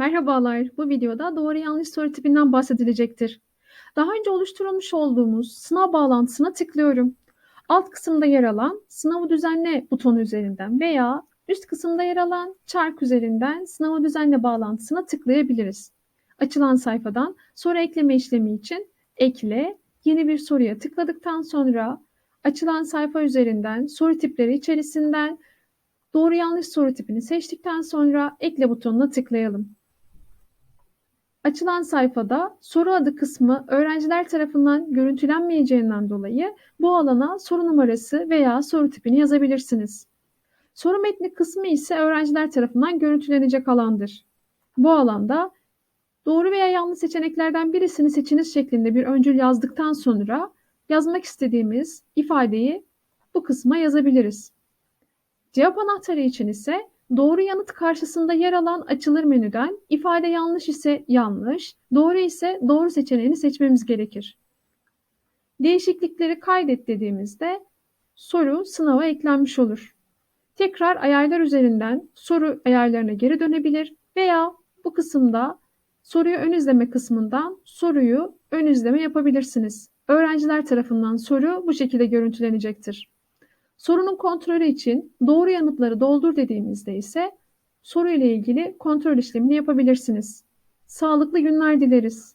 Merhabalar, bu videoda doğru yanlış soru tipinden bahsedilecektir. Daha önce oluşturulmuş olduğumuz sınav bağlantısına tıklıyorum. Alt kısımda yer alan sınavı düzenle butonu üzerinden veya üst kısımda yer alan çark üzerinden sınavı düzenle bağlantısına tıklayabiliriz. Açılan sayfadan soru ekleme işlemi için ekle, yeni bir soruya tıkladıktan sonra açılan sayfa üzerinden soru tipleri içerisinden doğru yanlış soru tipini seçtikten sonra ekle butonuna tıklayalım. Açılan sayfada soru adı kısmı öğrenciler tarafından görüntülenmeyeceğinden dolayı bu alana soru numarası veya soru tipini yazabilirsiniz. Soru metni kısmı ise öğrenciler tarafından görüntülenecek alandır. Bu alanda doğru veya yanlış seçeneklerden birisini seçiniz şeklinde bir öncül yazdıktan sonra yazmak istediğimiz ifadeyi bu kısma yazabiliriz. Cevap anahtarı için ise doğru yanıt karşısında yer alan açılır menüden ifade yanlış ise yanlış, doğru ise doğru seçeneğini seçmemiz gerekir. Değişiklikleri kaydet dediğimizde soru sınava eklenmiş olur. Tekrar ayarlar üzerinden soru ayarlarına geri dönebilir veya bu kısımda soruyu ön izleme kısmından soruyu ön izleme yapabilirsiniz. Öğrenciler tarafından soru bu şekilde görüntülenecektir. Sorunun kontrolü için doğru yanıtları doldur dediğimizde ise soru ile ilgili kontrol işlemini yapabilirsiniz. Sağlıklı günler dileriz.